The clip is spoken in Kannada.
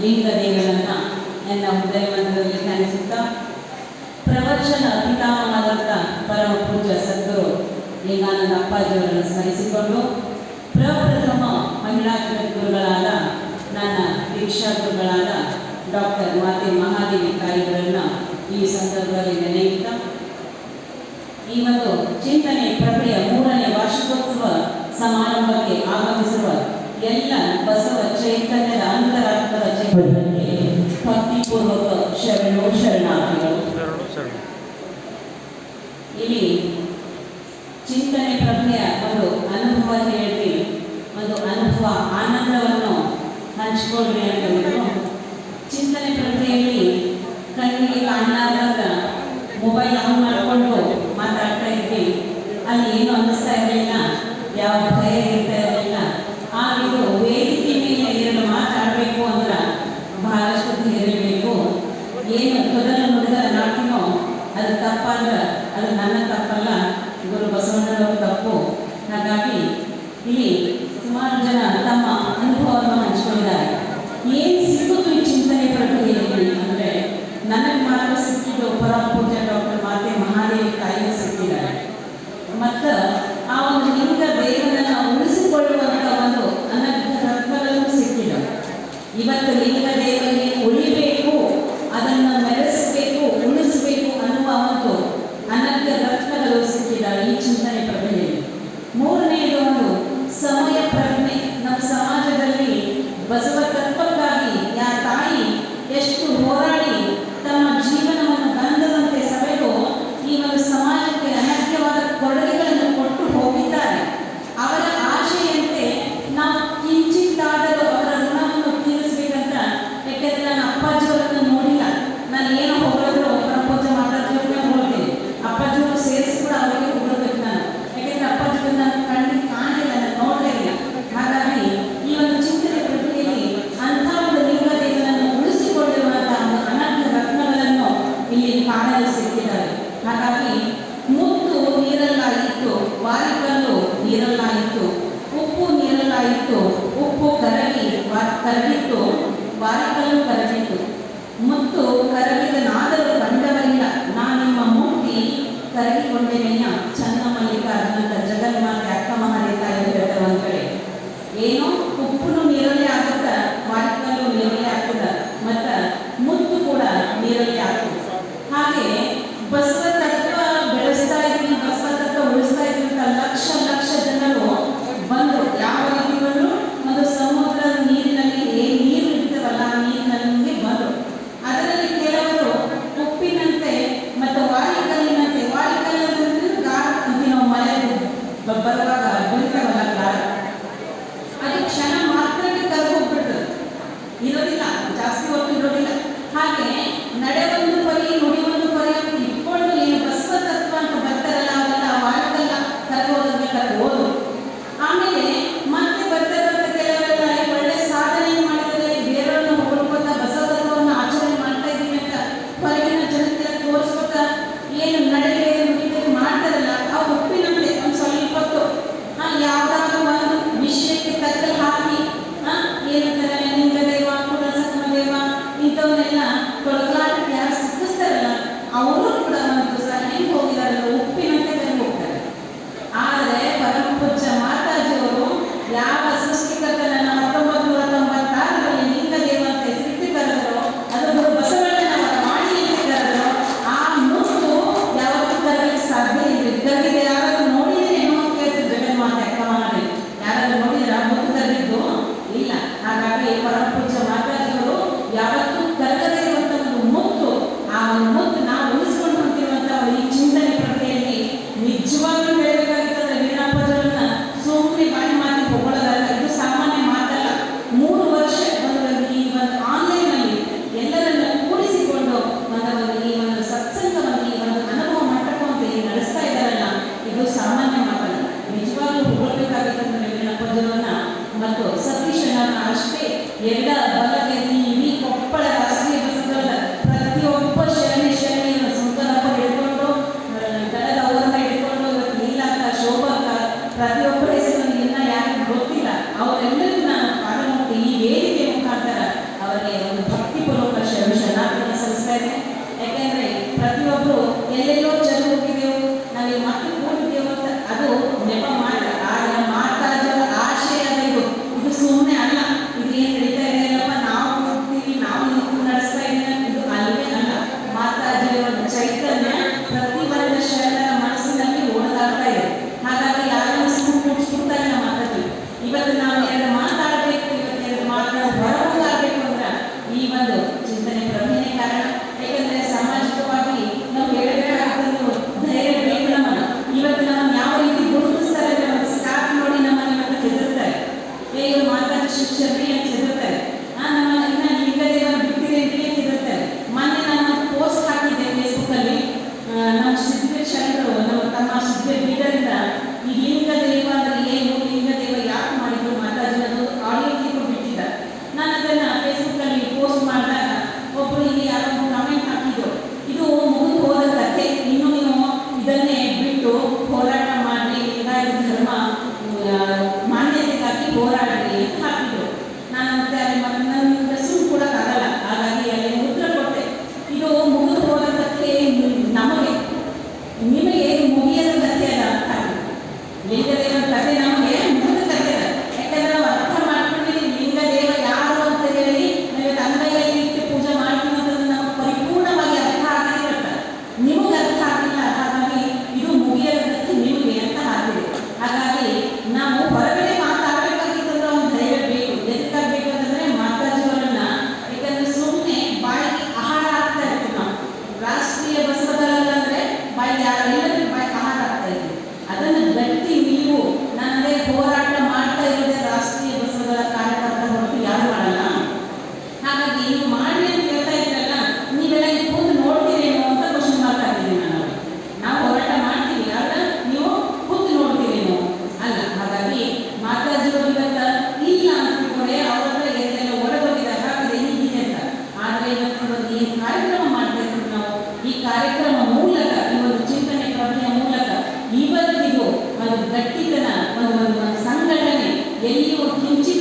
ಲಿಂಗ ಲೇಖನಿಗಳನ್ನು ನನ್ನ ಹೃದಯವಂತರಲ್ಲಿ ಧ್ಯಾನಿಸುತ್ತಾ ಪ್ರವಚನ ಪಿತಾಮಹನಾದಂಥ ಪರಮ ಪೂಜ್ಯ ಸದ್ಗುರು ಲಿಂಗಾನಂದ ಅಪ್ಪಾಜಿಯವರನ್ನು ಸ್ಮರಿಸಿಕೊಂಡು ಪ್ರಪ್ರಥಮ ಮಹಿಳಾ ಗುರುಗಳಾದ ನನ್ನ ದೀಕ್ಷಾ ಗುರುಗಳಾದ ಡಾಕ್ಟರ್ ಮಾತೆ ಮಹಾದೇವಿ ತಾಯಿಗಳನ್ನು ಈ ಸಂದರ್ಭದಲ್ಲಿ ನೆನೆಯುತ್ತ ಈ ಒಂದು ಚಿಂತನೆ ಪ್ರಭೆಯ ಮೂರನೇ ವಾರ್ಷಿಕೋತ್ಸವ ಸಮಾರಂಭಕ್ಕೆ ಆಗಮಿಸಿರುವ ಎಲ್ಲ ಬಸವ ಚೈತನ್ಯದ ಅಂತರಾತ್ಮದ ಜೀವನಕ್ಕೆ ಭಕ್ತಿಪೂರ್ವಕ ಶರಣು ಶರಣಾರ್ಥಿಗಳು. ಇಲ್ಲಿ ಚಿಂತನೆ ಪ್ರಕ್ರಿಯೆ ಒಂದು ಅನುಭವ ಹೇಳ್ತೀವಿ. ಒಂದು ಅನುಭವ ಆನಂದವನ್ನು ಹಂಚಿಕೊಳ್ಳಿ ಅಂತ ಹೇಳಿದ್ರು ಚಿಂತನೆ ಪ್ರಜ್ಞೆಯಲ್ಲಿ ಕಣ್ಣಿಗೆ ಕಾಣಲಾರ್ದಾಗ ಮೊಬೈಲ್ ಆನ್ ಮಾಡಿಕೊಂಡು ಮಾತಾಡ್ತಾ ಇದ್ವಿ ಅಲ್ಲಿ ಏನು ಅನ್ನಿಸ್ತಾ ಇರಲಿಲ್ಲ ಯಾವ ಭಯ ಇರ್ತಾ ಸುಮಾರು ಜನ ತಮ್ಮ ಅನುಭವವನ್ನು ಹಂಚ್ಕೊಂಡಿದ್ದಾರೆ. ಏನು ಸಿಕ್ಕಿತು ಈ ಚಿಂತನೆ ಪ್ರಕ್ರಿಯೆಯಲ್ಲಿ ಅಂದರೆ, ನನಗೆ ಮಾತ್ರ ಸಿಕ್ಕಿದ್ದು ಪರಮ ಪೂಜ್ಯ ಡಾಕ್ಟರ್ ಮಾತೆ ಮಹಾದೇವಿ ತಾಯಿ ಬಸವ તો ઉપકો કરવી વાત કરવી તો ಒಬ್ಬರು ಇಲ್ಲಿ ಯಾರೋ ಕಮೆಂಟ್ ಹಾಕಿದ್ರು. ಇದು ಮುಗಿದು ಹೋದ ಕಥೆ. ಇನ್ನು ನೀವು ಇದನ್ನೇ ಬಿಟ್ಟು ಹೋರಾಟ ಮಾಡಿ ಏನಾದರೂ ಧರ್ಮ ಮಾನ್ಯತೆಗಾಗಿ ಹೋರಾಡಲಿ ಅಂತ ಹಾಕಿದ್ರು. ನಾನು ಮತ್ತೆ ಅಲ್ಲಿ ನನ್ನ não